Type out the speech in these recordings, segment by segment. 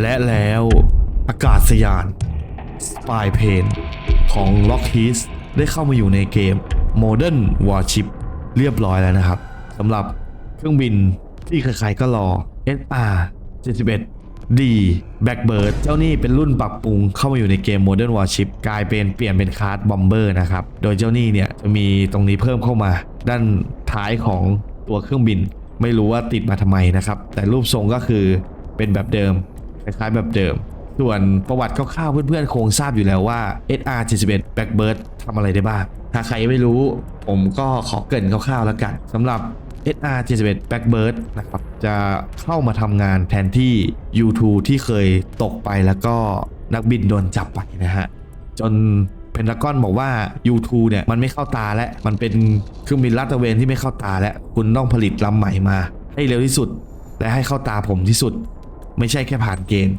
และแล้วอากาศยาน Spy Plane ของ Lockheed ได้เข้ามาอยู่ในเกม Modern Warship เรียบร้อยแล้วนะครับสำหรับเครื่องบินที่ใครๆก็รอ SR 71 D Blackbird เจ้านี่เป็นรุ่นปรับปรุงเข้ามาอยู่ในเกม Modern Warship กลายเป็นเปลี่ยนเป็นคาร์ดบอมเบอร์นะครับ โดยเจ้านี่เนี่ยจะมีตรงนี้เพิ่มเข้ามา ด้านท้ายของตัวเครื่องบิน ไม่รู้ว่าติดมาทำไมนะครับ แต่รูปทรงก็คือเป็นแบบเดิม คล้ายๆแบบเดิม ส่วนประวัติคร่าวๆเพื่อนๆคงทราบอยู่แล้วว่า SR 71 Blackbird ทำอะไรได้บ้าง ถ้าใครไม่รู้ ผมก็ขอเกรินคร่าวๆแล้วกันสำหรับ SR 71 Blackbird นะครับจะเข้ามาทำงานแทนที่ U2 ที่เคยตกไปแล้วก็นักบินโดนจับไปนะฮะ จนเพนทากอนบอกว่า U2 เนี่ยมันไม่เข้าตาแล้ว มันเป็นเครื่องบินลาดตระเวนที่ไม่เข้าตาแล้ว คุณต้องผลิตลำใหม่มา ให้เร็วที่สุด และให้เข้าตาผมที่สุด ไม่ใช่แค่ผ่านเกณฑ์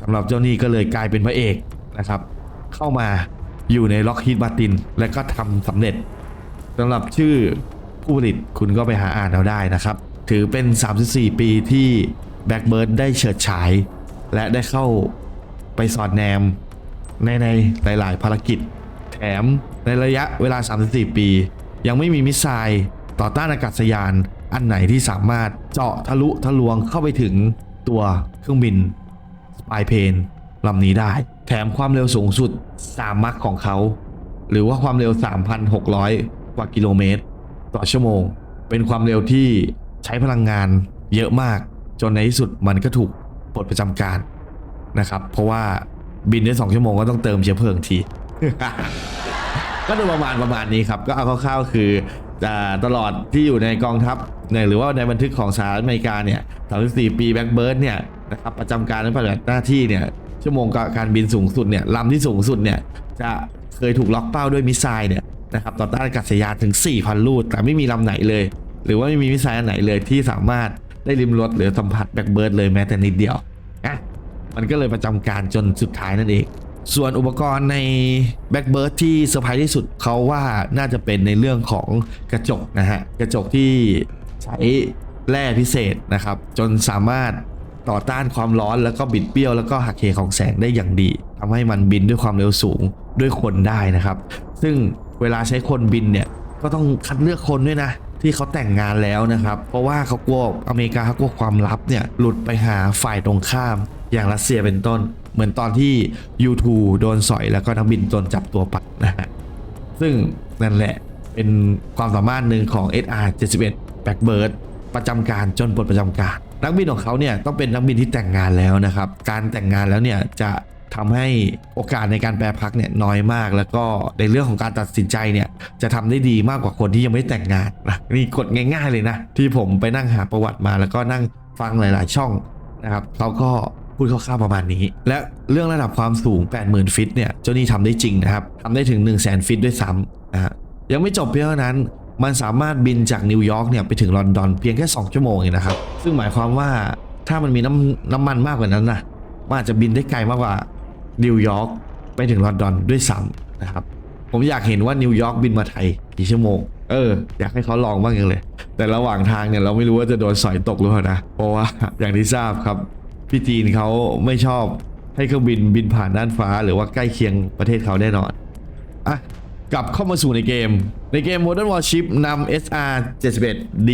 สำหรับเจ้านี่ก็เลยกลายเป็นพระเอกนะครับ เข้ามาอยู่ในล็อกฮีดมาติน และก็ทำสำเร็จสำหรับชื่อผู้ผลิตคุณก็ไปหาอ่านเอาได้นะครับ ถือเป็น 34 ปีที่แบ็กเบิร์ดได้เฉิดฉาย และได้เข้าไปสอดแนมในในหลาย ๆ ภารกิจ แถมในระยะเวลา 34 ปี ยังไม่มีมิสไซล์ต่อต้านอากาศยานอันไหนที่สามารถเจาะทะลุทะลวงเข้าไปถึง ตัวเครื่องบินสปายเพนลำนี้ได้ แถมความเร็วสูงสุด 3 มัคของเขา หรือว่าความเร็ว 3,600 กว่ากิโลเมตร ต่อชั่วโมง เป็นความเร็วที่ใช้พลังงานเยอะมาก จนในที่สุดมันก็ถูกปลดประจำการนะครับ เพราะว่าบินได้ 2 ชั่วโมงก็ต้องเติมเชื้อเพลิงที ก็โดยประมาณประมาณนี้ครับ ก็เอาคร่าวๆคือ ตลอดที่อยู่ในกองทัพเนี่ยหรือว่าในบันทึกของสหรัฐอเมริกาเนี่ย 34 ปีแบ็กเบิร์ดเนี่ยนะครับประจำการและปฏิบัติหน้าที่เนี่ยชั่วโมงการบินสูงสุดเนี่ยลำที่สูงสุดเนี่ยจะเคยถูกล็อกเป้าด้วยมิสไซล์เนี่ยนะครับต่อต้านอากาศยานถึง 4,000 ลูกแต่ไม่มีลำไหนเลย หรือว่าไม่มีมิสไซล์ไหนเลยที่สามารถได้ริมรถหรือสัมผัสแบ็กเบิร์ดเลยแม้แต่นิดเดียวอะมันก็เลยประจำการจนสุดท้ายนั่นเอง ส่วนอุปกรณ์ใน Blackbird ที่เซอร์ไพรส์ที่สุดเขาว่าน่าจะเป็นในเรื่องของกระจกนะฮะ กระจกที่ใช้แร่พิเศษนะครับ จนสามารถต่อต้านความร้อนแล้วก็บิดเบี้ยวแล้วก็หักเหของแสงได้อย่างดีทำให้มันบินด้วยความเร็วสูงด้วยคนได้นะครับ ซึ่งเวลาใช้คนบินเนี่ยก็ต้องคัดเลือกคนด้วยนะ ที่เขาแต่งงานแล้วนะครับ เพราะว่าเขากลัวอเมริกาเขากลัวความลับเนี่ยหลุดไปหาฝ่ายตรงข้าม อย่างรัสเซียเป็นต้น เหมือนตอนที่ U2 โดนสอยแล้วก็นักบินโดนจับตัวไปนะฮะซึ่งนั่นแหละเป็นความสามารถหนึ่งของ SR 71 Blackbird ประจำการจนปลดประจำการ นักบินของเขาเนี่ยต้องเป็นนักบินที่แต่งงานแล้วนะครับ การแต่งงานแล้วเนี่ยจะทำให้โอกาสในการแปรพักเนี่ยน้อยมาก แล้วก็ในเรื่องของการตัดสินใจเนี่ยจะทำได้ดีมากกว่าคนที่ยังไม่แต่งงานนะนี่กดง่าย ๆเลยนะ ที่ผมไปนั่งหาประวัติมาแล้วก็นั่งฟังหลาย ๆ ช่องนะครับเขาก็ พูดคร่าวๆประมาณนี้ และเรื่องระดับความสูง 80,000 ฟิตเนี่ยเจ้านี่ทำได้จริงนะครับทำได้ถึง 1 0 0 0 0 0 ฟิตด้วยซ้ำนะฮะยังไม่จบเพียงเท่านั้นมันสามารถบินจากนิวยอร์กเนี่ยไปถึงลอนดอนเพียงแค่ 2 ชั่วโมงเองนะครับ ซึ่งหมายความว่าถ้ามันมีน้ำน้ำมันมากกว่านั้นนะมันอาจจะบินได้ไกลมากกว่านิวยอร์กไปถึงลอนดอนด้วยซ้ำนะครับ ผมอยากเห็นว่านิวยอร์กบินมาไทยกี่ชั่วโมง เออ อยากให้เขาลองบ้างยังเลย แต่ระหว่างทางเนี่ยเราไม่รู้ว่าจะโดนสอยตกหรือเปล่านะ เพราะว่าอย่างที่ทราบครับ พี่จีนเขาไม่ชอบให้เครื่องบินบินผ่านด้านฟ้า หรือว่าใกล้เคียงประเทศเขาแน่นอนอะกลับเข้ามาสู่ในเกม ในเกม Modern Warship นำ SR 71D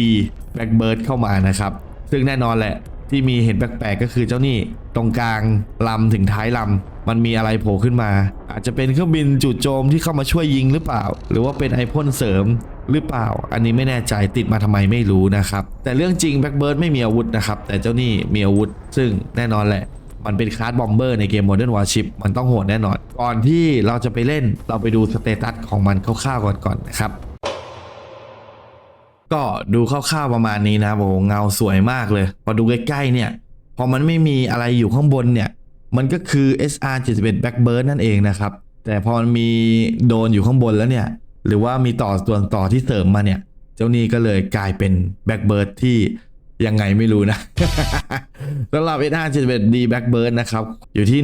Blackbird เข้ามานะครับ ซึ่งแน่นอนแหละที่มีเห็นแปลกๆก็คือเจ้านี่ตรงกลางลำถึงท้ายลำ มันมีอะไรโผล่ขึ้นมา อาจจะเป็นเครื่องบินจู่โจมที่เข้ามาช่วยยิงหรือเปล่า หรือว่าเป็นไอพ่นเสริมหรือเปล่า อันนี้ไม่แน่ใจติดมาทำไมไม่รู้นะครับ แต่เรื่องจริงแบ็กเบิร์ดไม่มีอาวุธนะครับ แต่เจ้านี่มีอาวุธ ซึ่งแน่นอนแหละ มันเป็นคลาสบอมเบอร์ในเกม Modern Warship มันต้องโหดแน่นอน ก่อนที่เราจะไปเล่นเราไปดูสเตตัสของมันคร่าวๆก่อนก่อนนะครับก็ดูคร่าวๆประมาณนี้นะโอ้โหเงาสวยมากเลย พอดูใกล้ๆเนี่ย พอมันไม่มีอะไรอยู่ข้างบนเนี่ย มันก็คือ SR 71 Blackbird นั่นเองนะครับ แต่พอมันมีโดนอยู่ข้างบนแล้วเนี่ย หรือว่ามีต่อส่วนต่อที่เสริมมาเนี่ย เจ้านี่ก็เลยกลายเป็น Blackbird ที่ยังไงไม่รู้นะสำหรับ SR 71D Blackbird นะครับ อยู่ที่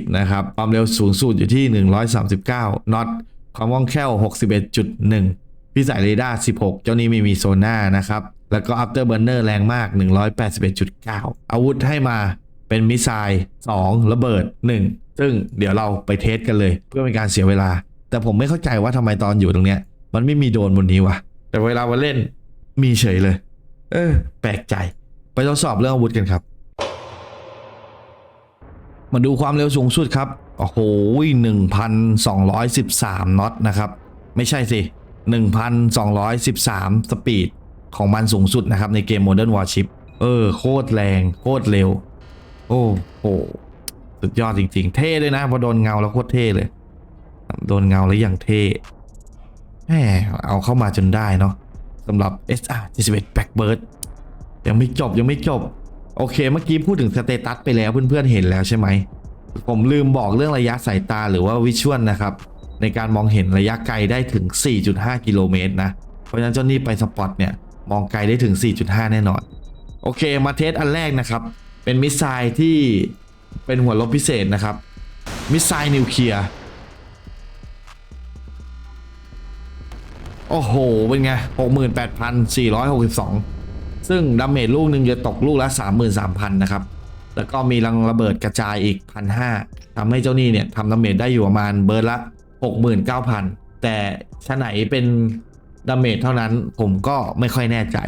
17,550 นะครับ ความเร็วสูงสุดอยู่ที่ 139น็อตความว่องแคล่ว 61.1 พิสัยเรดาร์ 16 เจ้านี้ไม่มีโซน่านะครับ แล้วก็ Afterburner แรงมาก 181.9 อาวุธให้มาเป็นมิสไซล์2ระเบิด 1 ซึ่งเดี๋ยวเราไปเทสกันเลย เพื่อเป็นการเสียเวลา แต่ผมไม่เข้าใจว่าทำไมตอนอยู่ตรงเนี้ย มันไม่มีโดนบนนี้วะแต่เวลามาเล่นมีเฉยเลย เออ แปลกใจ ไปทดสอบเรื่องอาวุธกันครับ มาดูความเร็วสูงสุดครับ โอ้โห 1,213น็อตนะครับ ไม่ใช่สิ 1,213 สปีด ของมันสูงสุดนะครับในเกม Modern Warship เออ โคตรแรง โคตรเร็ว โอ้โหสุดยอดจริง ๆ เท่ด้วยนะพอโดนเงาแล้วโคตรเท่เลย โดนเงาแล้วอย่างเท่แหมเอาเข้ามาจนได้เนาะสำหรับ SR 71 Blackbird ยังไม่จบยังไม่จบ โอเค เมื่อกี้พูดถึงสเตตัสไปแล้วเพื่อนๆเห็นแล้วใช่ไหม ผมลืมบอกเรื่องระยะสายตาหรือว่าวิชวลนะครับ ในการมองเห็นระยะไกลได้ถึง 4.5 กิโลเมตรนะ เพราะฉะนั้นเจ้านี่ไปสปอตเนี่ย มองไกลได้ถึง 4.5 แน่นอน โอเคมาเทสอันแรกนะครับ เป็นมิสไซล์ที่เป็นหัวลบพิเศษนะครับ มิสไซล์นิวเคลียร์ โอ้โห เป็นไง 68,462 ซึ่งดาเมจลูกหนึ่งจะตกลูกละ 33,000 นะครับ แล้วก็มีรังระเบิดกระจายอีก 1,500ทำให้เจ้านี่เนี่ยทำดาเมจได้อยู่ประมาณเบิร์ดละ 69,000 แต่ชะไหนเป็น ดาเมจเท่านั้นผมก็ไม่ค่อยแน่ใจ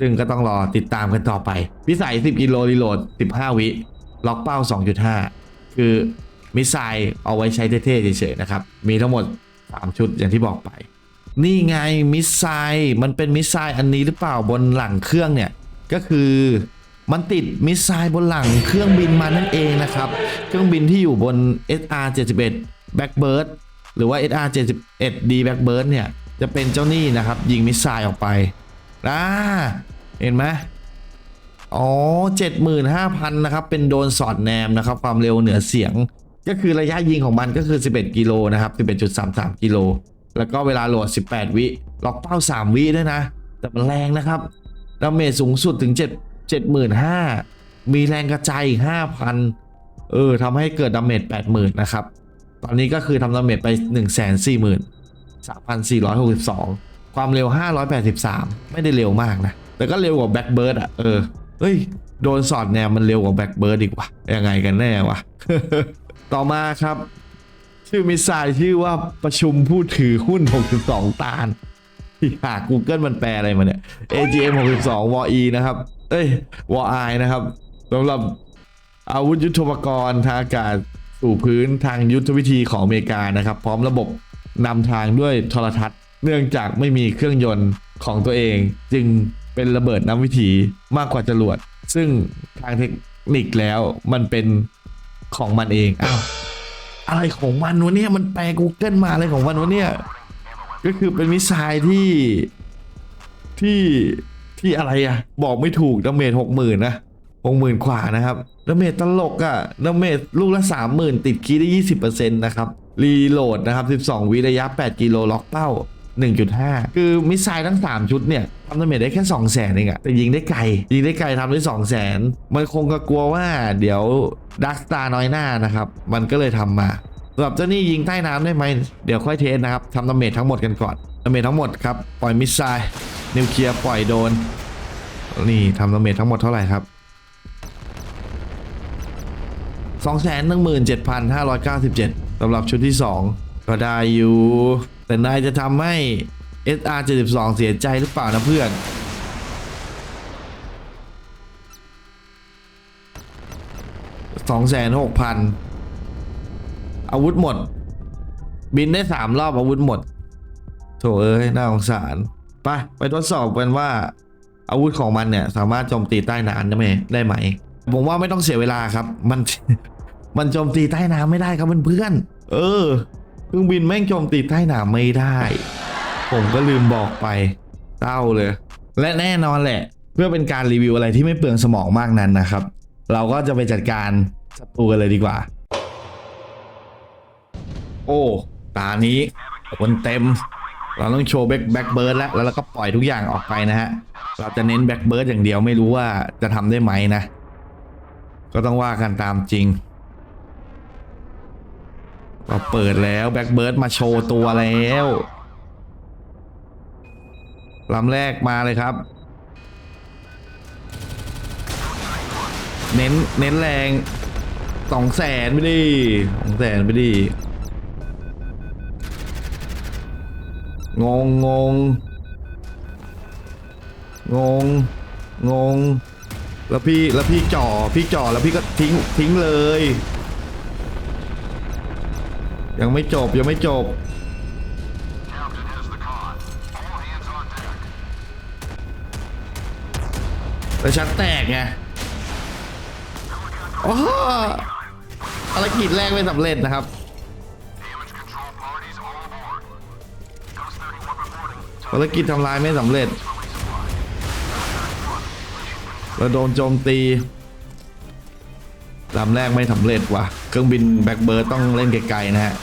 ซึ่งก็ต้องรอติดตามกันต่อไปพิสัย 10 กิโลรีโหลด 15 วิ ล็อกเป้า 2.5 คือมิสไซล์เอาไว้ใช้เท่ๆเฉยๆนะครับ มีทั้งหมด 3 ชุดอย่างที่บอกไป นี่ไงมิสไซล์มันเป็นมิสไซล์อันนี้หรือเปล่าบนหลังเครื่องเนี่ย ก็คือมันติดมิสไซล์บนหลังเครื่องบินมานั่นเองนะครับ เครื่องบินที่อยู่บน SR 71 Blackbird หรือว่า SR 71D Blackbird เนี่ย จะเป็นเจ้าหนี่นะครับ ยิงมิสไซล์ออกไปอ่าเห็นไหมอ๋อ75,000นะครับ เป็นโดนสอดแนมนะครับ ความเร็วเหนือเสียง ก็คือระยะยิงของมันก็คือ 11 กิโลนะครับ11.33 กิโล แล้วก็เวลาโหลด 18 วิล็อกเป้า 3 วิด้วยนะ แต่มันแรงนะครับดาเมจสูงสุดถึง 7 75,000 มีแรงกระจายอีก 5,000 เออทำให้เกิดดาเมจ80,000 นะครับ ตอนนี้ก็คือทำดาเมจไป 140,000 3,462 ความเร็ว 583 ไม่ได้เร็วมากนะ แต่ก็เร็วกว่าแบ็กเบิร์ดอะ เออ เฮ้ย โดนสอดแนมมันเร็วกว่าแบ็กเบิร์ดอีกว่ะ ยังไงกันแน่วะ ต่อมาครับ ชื่อมิสไซล์ชื่อว่าประชุมผู้ถือหุ้น 62 ตาลที่หา Google มันแปลอะไรมาเนี่ย AGM 62 w e นะครับ เอ้ย w i นะครับสำหรับอาวุธยุทโธปกรณ์ทางอากาศสู่พื้นทางยุทธวิธีของอเมริกานะครับ พร้อมระบบ นำทางด้วยโทรทัศน์ เนื่องจากไม่มีเครื่องยนต์ของตัวเอง จึงเป็นระเบิดน้ำวิถีมากกว่าจรวด ซึ่งทางเทคนิคแล้วมันเป็นของมันเองอ้าวอะไรของมันวะเนี่ยมันแปล Google มาอะไรของมันวะเนี่ยก็คือเป็นมิสไซล์ที่ที่ที่อะไรอะบอกไม่ถูกดาเมจหกหมื่นนะ หกหมื่นกว่านะครับดาเมจตลกอะดาเมจลูกละสามหมื่นติดคีได้ยี่สิบเปอร์เซ็นต์นะครับ รีโหลดนะครับสิบสองวิระยะแปดกิโลล็อกเป้า1.5คือมิสไซล์ทั้ง3ชุดเนี่ยทำดาเมจได้แค่2 0 0แสนเองอะแต่ยิงได้ไกล ยิงได้ไกลทำได้2 0 0แสนมันคงก็กลัวว่าเดี๋ยวดักสตาร์น้อยหน้านะครับ มันก็เลยทำมาสำหรับเจ้านี่ยิงใต้น้ำได้ไหมเดี๋ยวค่อยเทสนะครับทำดาเมจทั้งหมดกันก่อนดาเมจทั้งหมดครับปล่อยมิสไซล์นิวเคลียร์ปล่อยโดนนี่ทำดาเมจทั้งหมดเท่าไหร่ครับ 217,597สำหรับชุดที่ 2 ก็ได้อยู่ แต่นายจะทำให้ SR 72 เสียใจหรือเปล่านะเพื่อน26,000อาวุธหมด บินได้3รอบอาวุธหมด โถเอ้ยน่าสงสารไปไปทดสอบกันว่า อาวุธของมันเนี่ย สามารถโจมตีใต้น้ำได้ไหมได้ไหม ผมว่าไม่ต้องเสียเวลาครับ มันมันโจมตีใต้น้ำไม่ได้ครับเพื่อนๆเออเครื่องบินแม่งโจมตีใต้น้ำไม่ได้ ผมก็ลืมบอกไปเศร้าเลย และแน่นอนแหละ เพื่อเป็นการรีวิวอะไรที่ไม่เปลืองสมองมากนั้นนะครับ เราก็จะไปจัดการศัตรูกันเลยดีกว่า โอ้ตานี้คนเต็ม เราต้องโชว์แบ็คแบ็คเบิร์ดแล้วแล้วเราก็ปล่อยทุกอย่างออกไปนะฮะเราจะเน้นแบ็คเบิร์ดอย่างเดียวไม่รู้ว่าจะทำได้ไหมนะ ก็ต้องว่ากันตามจริงก็เปิดแล้วแบ็กเบิร์ดมาโชว์ตัวแล้วลำแรกมาเลยครับ เน้นเน้นแรงสองแสนไปดิสองแสนไปดิงงงงงงง แล้วพี่แล้วพี่จ่อพี่จ่อแล้วพี่ก็ทิ้งทิ้งเลย ยังไม่จบยังไม่จบ แล้วชั้นแตกไงโอ้ภารกิจแรกไม่สำเร็จนะครับภารกิจทำลายไม่สำเร็จ เราโดนโจมตีลำแรกไม่สำเร็จว่ะ เครื่องบินแบ็กเบิร์ดต้องเล่นไกลๆนะฮะ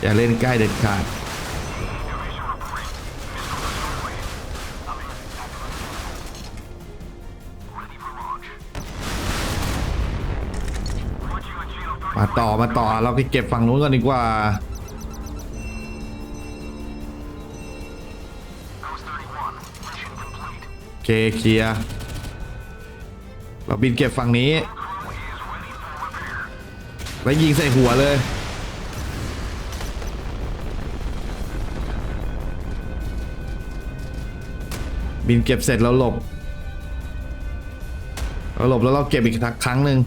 อย่าเล่นใกล้เด็ดขาด มาต่อมาต่อเราไปเก็บฝั่งนู้นก่อนดีกว่าโอเคเคลียร์ เราบินเก็บฝั่งนี้ แล้วยิงใส่หัวเลย บินเก็บเสร็จแล้วหลบเราหลบแล้วเราเก็บอีกครั้งหนึ่ง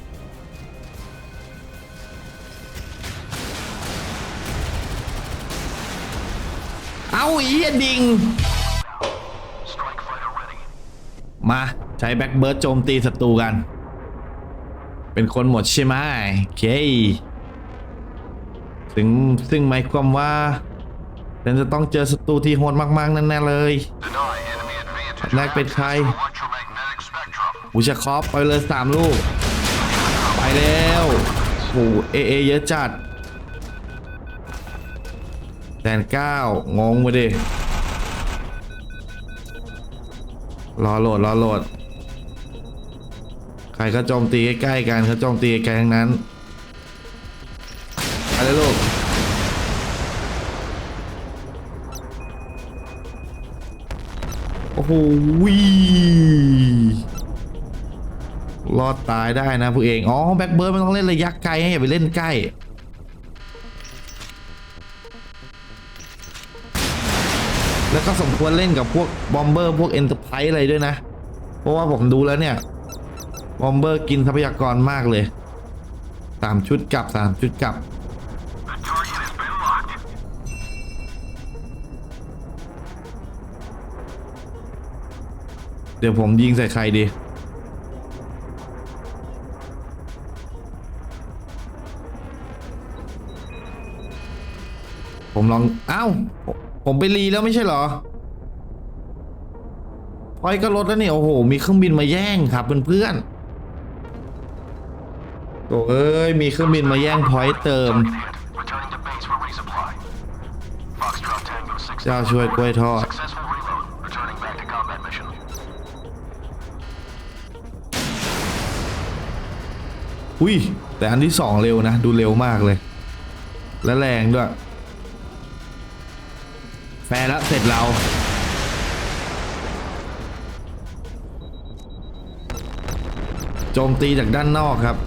แบ็กเบิร์ดโจมตีศัตรูกัน เป็นคนหมดใช่ไหมโอเคถึงซึ่งหมายความว่าฉันจะต้องเจอศัตรูที่โหดมากๆ นั่นแน่เลยแรกเป็นใครบูชาคอปไปเลยสามลูก ไปแล้วโอ้เอเอเยอะจัดแสนเก้างงไปดิ รอโหลด รอโหลด ใครก็โจมตีใกล้ๆกันเขาโจมตีใกล้ทั้งนั้นไปเลยลูกโอ้โหรอดตายได้นะพวกเอง อ๋อ แบ็คเบิร์ดมันต้องเล่นระยะไกลให้อย่าไปเล่นใกล้ แล้วก็สมควรเล่นกับพวกบอมเบอร์พวกเอ็นเตอร์ไพรส์อะไรด้วยนะ เพราะว่าผมดูแล้วเนี่ย บอมเบอร์กินทรัพยากรมากเลยสามชุดกลับสามชุดกลับ เดี๋ยวผมยิงใส่ใครดี ผมลอง อ้าว ผมไปรีแล้วไม่ใช่เหรอพอยก็ลดแล้วนี่ โอ้โห มีเครื่องบินมาแย่งครับเพื่อนๆ อ้เอ้ย มีเครื่องบินมาแย่งพอยต์เติม เจ้าช่วยกล้วยทอด อุ้ย แต่อันที่สองเร็วนะ ดูเร็วมากเลย และแรงด้วย แฟร์แล้วเสร็จเราโจมตีจากด้านนอกครับ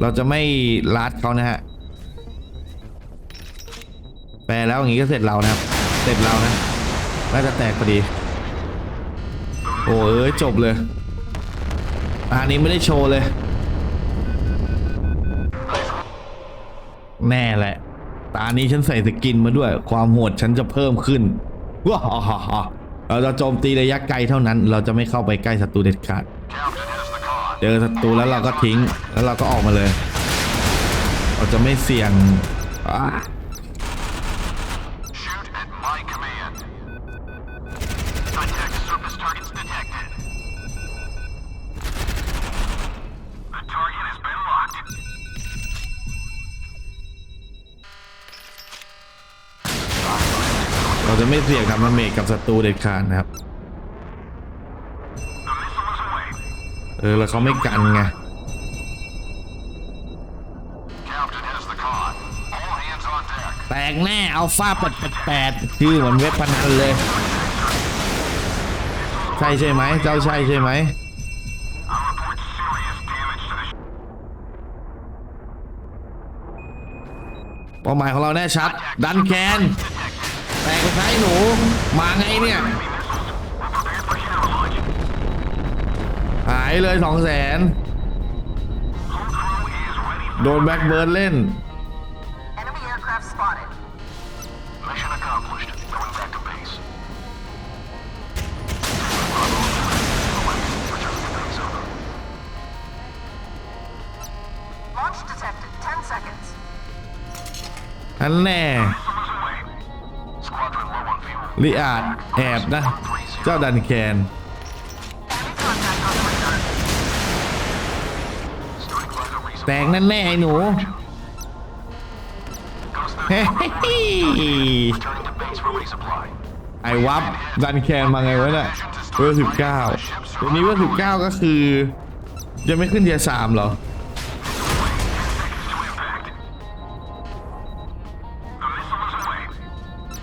เราจะไม่ลัดเขานะฮะ แปลแล้วอย่างนี้ก็เสร็จเรานะครับ เสร็จเรานะ น่าจะแตกพอดี โอ้เอ้ยจบเลย อันนี้ไม่ได้โชว์เลย แน่แหละ ตานี้ฉันใส่สกินมาด้วย ความโหดฉันจะเพิ่มขึ้นว้าฮ่าฮ่าฮ่าเราจะโจมตีระยะไกลเท่านั้น เราจะไม่เข้าไปใกล้ศัตรูเด็ดขาด เจอศัตรูแล้วเราก็ทิ้ง แล้วเราก็ออกมาเลย เราจะไม่เสี่ยงเราจะไม่เสี่ยงทำดาเมจกับศัตรูเด็ดขาดนะครับ เออ แล้วเขาไม่กันไง Captain has the con. All hands on deck. แตกแน่อัลฟาแปดแปดชื่อเหมือนเว็บพนันเลย Missile ใช่ใช่ไหม เจ้าใช่ใช่ไหม I report serious damage to the ship. เป้าหมายของเราแน่ชัด ดันแคน แตกไปท้ายหนู มาไงเนี่ยายเลยสองแสนโดนแบ็คเบิร์ดเล่น Enemy aircraft spotted. Mission accomplished. Going back to base. Launch detected. 10 seconds. อันแน่ Squadron low on fuel. ลิอาดแอบนะ เจ้าดันแคน แตกนั่นแน่ไอ้หนูเฮ้ยไอวับดันแคนมาไงวะเนี่ยเวอร์สิบเก้าเดี๋ยวนี้เวอร์สิบเก้าก็คือ ยังไม่ขึ้นเทียสามเหรอ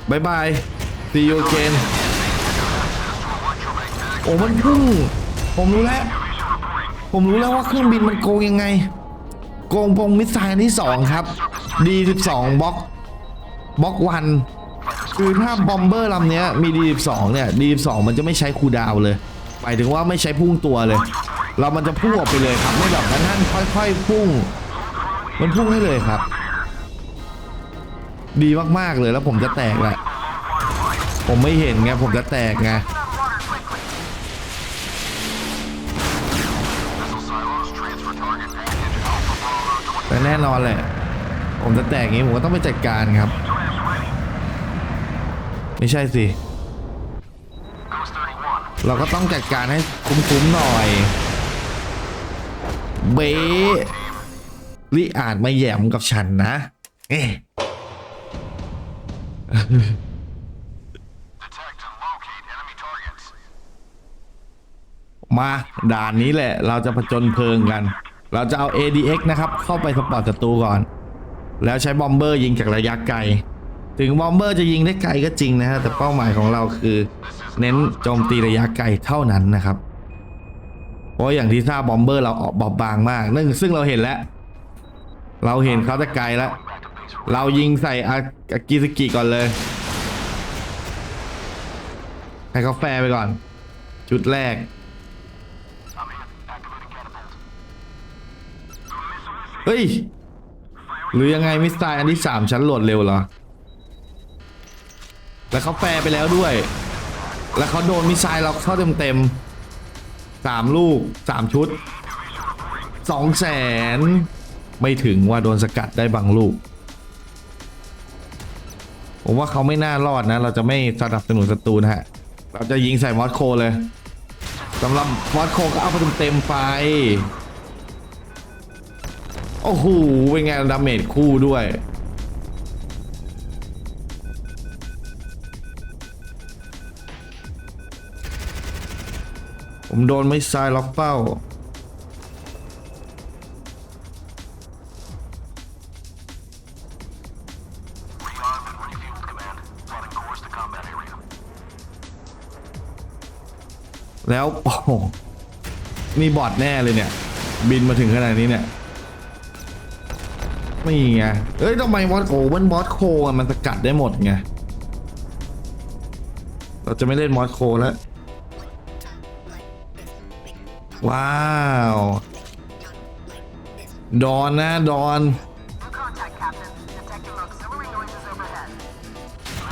บายบายซีโอเกนโอ้มันพุ่งผมรู้แล้ว ผมรู้แล้วว่าเครื่องบินมันโกงยังไง กงปงมิสไซล์ที่ 2 ครับ D12 บล็อกบล็อกวันคือถ้าบอมเบอร์ลำเนี้ยมี D12 เนี่ย D12 มันจะไม่ใช้คูดาวเลยหมายถึงว่าไม่ใช้พุ่งตัวเลย เรามันจะพุ่งออกไปเลยครับไม่แบบนั้นท่านค่อย ๆ พุ่ง มันพุ่งให้เลยครับ ดีมากๆเลยแล้วผมจะแตกแหละผมไม่เห็นไงผมจะแตกไง แต่แน่นอนแหละ ผมจะแตกอย่างนี้ผมก็ต้องไปจัดการครับ ไม่ใช่สิ เราก็ต้องจัดการให้คุ้มๆหน่อย เบลิอาจมาแหยมกับฉันนะเอ๊ะมาด่านนี้แหละ เราจะผจญเพลิงกัน เราจะเอา ADX นะครับ เข้าไปสปอร์ตศัตรูก่อน แล้วใช้บอมเบอร์ยิงจากระยะไกล ถึงบอมเบอร์จะยิงได้ไกลก็จริงนะฮะแต่เป้าหมายของเราคือ เน้นโจมตีระยะไกลเท่านั้นนะครับ เพราะอย่างที่ทราบบอมเบอร์เราออกบอบบางมากนั่นซึ่งเราเห็นแล้ว เราเห็นเขาแต่ไกลแล้ว เรายิงใส่อาอากิสกิก่อนเลยให้เขาแฟร์ไปก่อน ชุดแรก เฮ้ย หรือยังไงมิสไซล์อันที่สามชั้นโหลดเร็วเหรอ แล้วเขาแฟร์ไปแล้วด้วย แล้วเขาโดนมิสไซล์เราเข้าเต็มเต็มๆสามลูกสามชุดสองแสนไม่ถึงว่าโดนสกัดได้บางลูก ผมว่าเขาไม่น่ารอดนะ เราจะไม่สนับสนุนศัตรูนะฮะ เราจะยิงใส่มอสโคเลยสำหรับมอสโคก็เอาไปเต็มๆไป โอ้โหเป็นไงดาเมจคู่ด้วย ผมโดนไม่ซายล็อกเป้าแล้วโอ้มีบอดแน่เลยเนี่ย บินมาถึงขนาดนี้เนี่ย ไม่ไงเอ้ยทำไมมอสโคมันมอสโคอะมันสกัดได้หมดไง เราจะไม่เล่นมอสโคแล้ว ว้าว ดอนนะ ดอน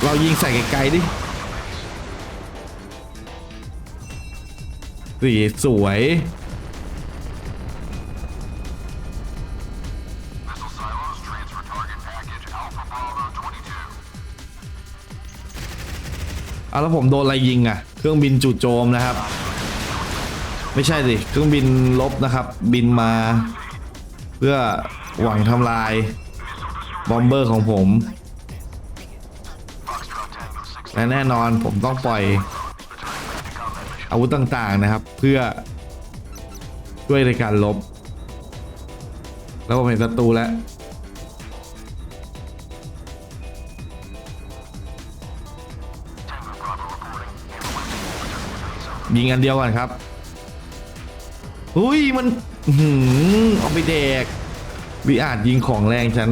เรายิงใส่ไกลๆดิสีสวย เอาแล้วผมโดนอะไรยิงอะ เครื่องบินจู่โจมนะครับ ไม่ใช่สิเครื่องบินลบนะครับ บินมา เพื่อหวังทำลายบอมเบอร์ของผมและแน่นอนผมต้องปล่อยอาวุธต่างๆนะครับ เพื่อช่วยในการลบ แล้วผมเห็นศัตรูแล้ว ยิงอันเดียวก่อนครับอุ้ยมันหือเอาไปแดกวิอาจยิงของแรงฉัน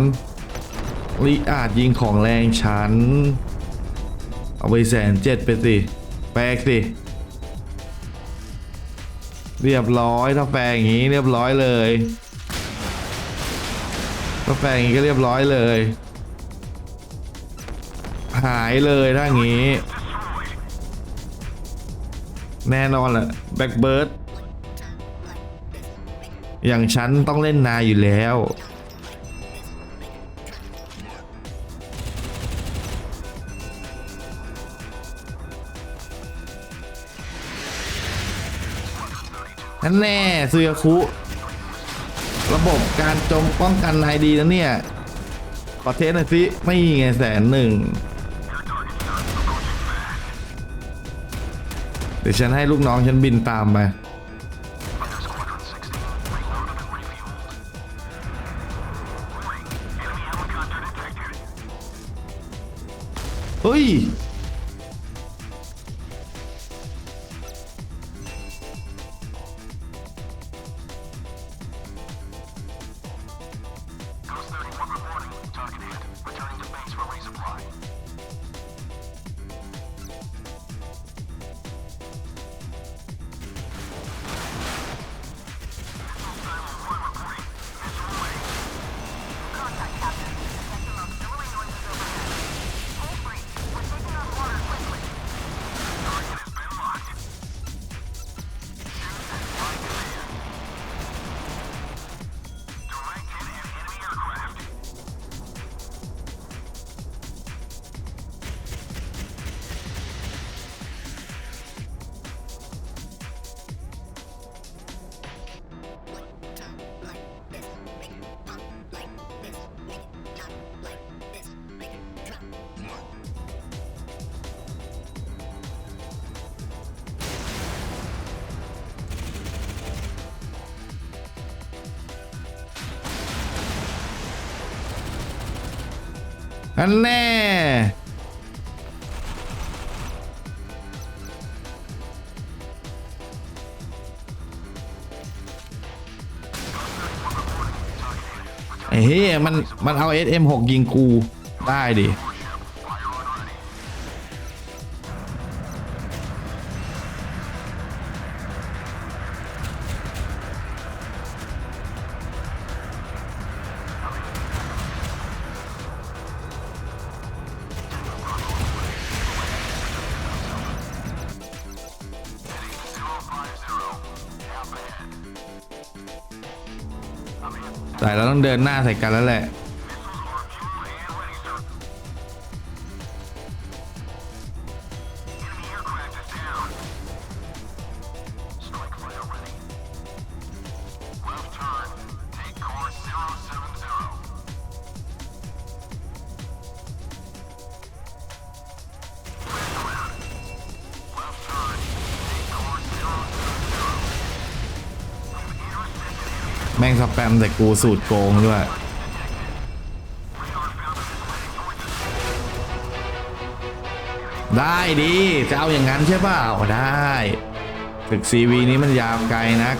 วิอาจยิงของแรงฉัน เอาไปแสนเจ็ดไปสิแปลกสิ เรียบร้อยถ้าแปลอย่างนี้เรียบร้อยเลยถ้าแปลอย่างนี้ก็เรียบร้อยเลย หายเลยถ้าอย่างนี้ แน่นอนแหละแบ็กเบิร์ดอย่างฉันต้องเล่นนาอยู่แล้ว นั่นแน่ซูยาคุ ระบบการโจมป้องกันนายดีนะเนี่ย ขอเทสหน่อยสิ ไม่ไงแสนหนึ่ง เดี๋ยวฉันให้ลูกน้องฉันบินตามไป อันแน่ไอ้เฮ้ยมัน มันเอา SM6 ยิงกู ได้ดิ ดินหน้าใส่กันแล้วแหละ แม่งสแปมแต่กูสูตรโกงด้วยได้ดี จะเอาอย่างนั้นใช่เปล่าได้ ตึกซีวีนี้มันยาวไกลนัก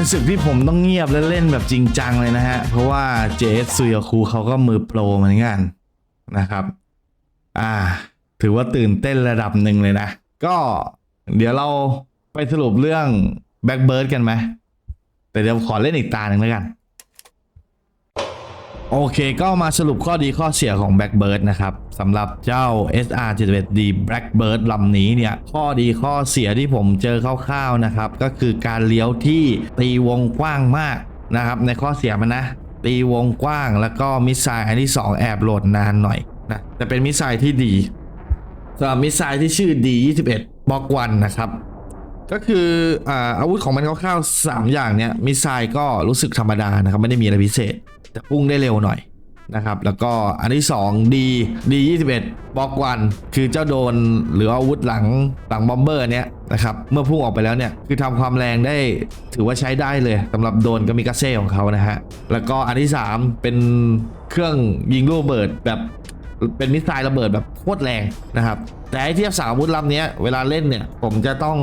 เป็นศึกที่ผมต้องเงียบและเล่นแบบจริงจังเลยนะฮะ เพราะว่าเจสซุยคูเขาก็มือโปรเหมือนกันนะครับ อ่า ถือว่าตื่นเต้นระดับหนึ่งเลยนะ ก็เดี๋ยวเราไปสรุปเรื่องแบ็กเบิร์ดกันไหมแต่เดี๋ยวขอเล่นอีกตาหนึ่งแล้วกัน โอเคก็มาสรุปข้อดีข้อเสียของ Blackbird นะครับสำหรับเจ้า SR 71D Blackbird ลำนี้เนี่ยข้อดีข้อเสียที่ผมเจอคร่าวๆนะครับ ก็คือการเลี้ยวที่ตีวงกว้างมากนะครับ ในข้อเสียมันนะ ตีวงกว้างแล้วก็มิสไซล์อันที่ 2 แอบโหลดนานหน่อยนะแต่เป็นมิสไซล์ที่ดีสำหรับมิสไซล์ที่ชื่อ D21 บล็อกวันนะครับก็คืออาวุธของมันคร่าวๆสามอย่างเนี้ยมิสไซล์ก็รู้สึกธรรมดานะครับไม่ได้มีอะไรพิเศษ แต่พุ่งได้เร็วหน่อยนะครับ แล้วก็อันที่2 D D 21บล็อกวันคือเจ้าโดนหรืออาวุธหลังหลังบอมเบอร์เนี้ยนะครับ เมื่อพุ่งออกไปแล้วเนี่ย คือทำความแรงได้ถือว่าใช้ได้เลยสำหรับโดนกามิกาเซ่ของเขานะฮะ แล้วก็อันที่ 3 เป็นเครื่องยิงลูกระเบิดแบบเป็นมิสไซล์ระเบิดแบบโคตรแรงนะครับ แต่ไอเทียบสามอาวุธลำเนี้ยเวลาเล่นเนี่ย ผมจะต้อง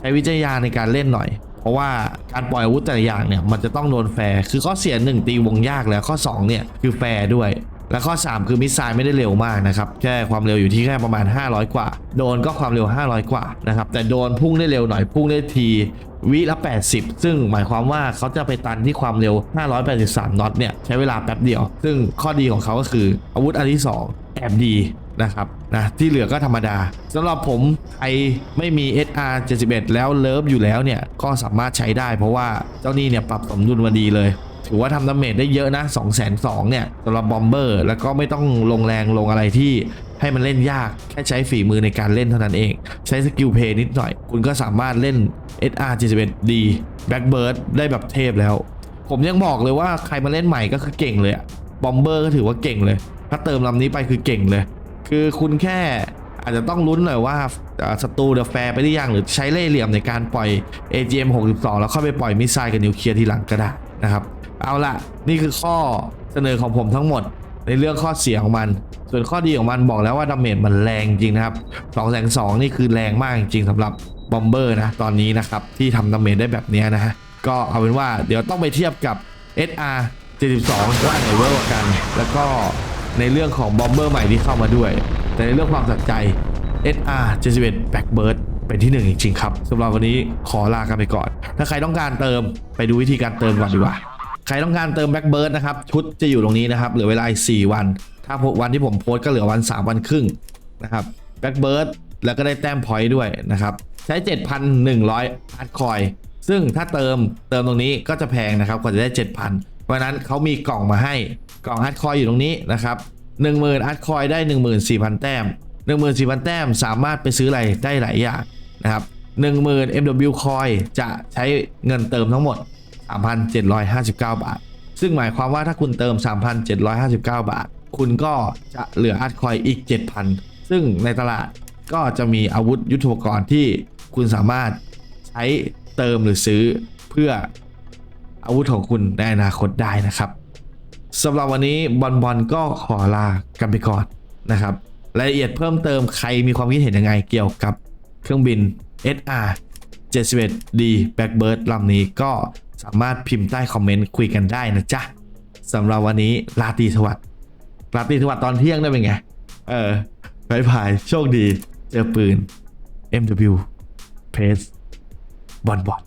ใช้วิจารณญาในการเล่นหน่อย ราะว่าการปล่อยอาวุธแต่ละอย่างเนี่ยมันจะต้องโดนแฟร์คือข้อเสียหนึ่งตีวงยากแล้วข้อ2เนี่ยคือแฟร์ด้วย และข้อ 3 คือมิสไซล์ไม่ได้เร็วมากนะครับแค่ความเร็วอยู่ที่แค่ประมาณ 500 กว่า โดนก็ความเร็ว 500 กว่านะครับแต่โดนพุ่งได้เร็วหน่อยพุ่งได้ทีวิละ 80 ซึ่งหมายความว่าเขาจะไปตันที่ความเร็ว 583 น็อตเนี่ยใช้เวลาแป๊บเดียว ซึ่งข้อดีของเขาก็คืออาวุธอันที่ 2 แอบดี นะครับนะที่เหลือก็ธรรมดาสำหรับผมใครไม่มี SR 71 แล้วเลิฟอยู่แล้วเนี่ยก็สามารถใช้ได้ เพราะว่าเจ้านี่เนี่ยปรับสมดุลมาดีเลยถือว่าทำดาเมจได้เยอะนะ 2 2 0 0เนี่ยสำหรับบอมเบอร์ แล้วก็ไม่ต้องลงแรงลงอะไรที่ให้มันเล่นยาก แค่ใช้ฝีมือในการเล่นเท่านั้นเอง ใช้สกิลเพย์นิดหน่อย คุณก็สามารถเล่น SR 71D Blackbird ได้แบบเทพแล้ว ผมยังบอกเลยว่าใครมาเล่นใหม่ก็คือเก่งเลยอะบอมเบอร์ก็ถือว่าเก่งเลย ถ้าเติมลำนี้ไปคือเก่งเลย คือคุณแค่อาจจะต้องลุ้นหน่อยว่าศัตรูเดอะแฟร์ไปหรือยังหรือใช้เล่ห์เหลี่ยมในการปล่อย AGM 62 แล้วเข้าไปปล่อยมิสไซล์กับนิวเคลียร์ทีหลังก็ได้นะครับ เอาละนี่คือข้อเสนอของผมทั้งหมดในเรื่องข้อเสียของมัน ส่วนข้อดีของมันบอกแล้วว่าดาเมจมันแรงจริงนะครับ2 2 0 0นี่คือแรงมากจริงสำหรับบอมเบอร์นะตอนนี้นะครับที่ทำดาเมจได้แบบนี้นะฮะก็เอาเป็นว่าเดี๋ยวต้องไปเทียบกับ SR 72ว่าไหนเวอร์กว่ากัน แล้วก็ ในเรื่องของบอมเบอร์ใหม่ที่เข้ามาด้วย แต่ในเรื่องความสัใจ SR 71 Blackbird เป็นที่หนึ่งจริงๆครับสำหรับวันนี้ขอลากันไปก่อน ถ้าใครต้องการเติมไปดูวิธีการเติมก่อนดีกว่า ใครต้องการเติม Blackbird นะครับชุดจะอยู่ตรงนี้นะครับเหลือเวลาอีก4วัน ถ้าวันที่ผมโพสก็เหลือวัน 3 วันครึ่งนะครับ Blackbird แล้วก็ได้แต้มพอยต์ด้วยนะครับใช้ 7,100อาร์ตคอยซึ่งถ้าเติมเติมตรงนี้ก็จะแพงนะครับกว่าจะได้ 7,000 เพราะนั้นเขามีกล่องมาให้กล่องอาร์ตคอยอยู่ตรงนี้นะครับ10,000อาร์ตคอยได้14,000แต้ม14,000แต้มสามารถไปซื้ออะไรได้หลายอย่างนะครับ10,000 MW คอยจะใช้เงินเติมทั้งหมด 3,759 บาท ซึ่งหมายความว่าถ้าคุณเติม 3,759 บาท คุณก็จะเหลืออาร์ตคอยอีก 7,000 ซึ่งในตลาดก็จะมีอาวุธยุทโธปกรณ์ที่คุณสามารถใช้เติมหรือซื้อเพื่อ อาวุธของคุณในอนาคตได้นะครับสำหรับวันนี้บอลบอลก็ขอลากันไปก่อนนะครับรายละเอียดเพิ่มเติมใครมีความคิดเห็นยังไงเกี่ยวกับเครื่องบิน SR 71D Blackbird ลำนี้ก็สามารถพิมพ์ใต้คอมเมนต์คุยกันได้นะจ๊ะสำหรับวันนี้ลาตรีสวัสดิ์ลาตรีสวัสดิ์ตอนเที่ยงได้เป็นไง เออบายบาย โชคดี เจอปืน MW Pace บอลบอล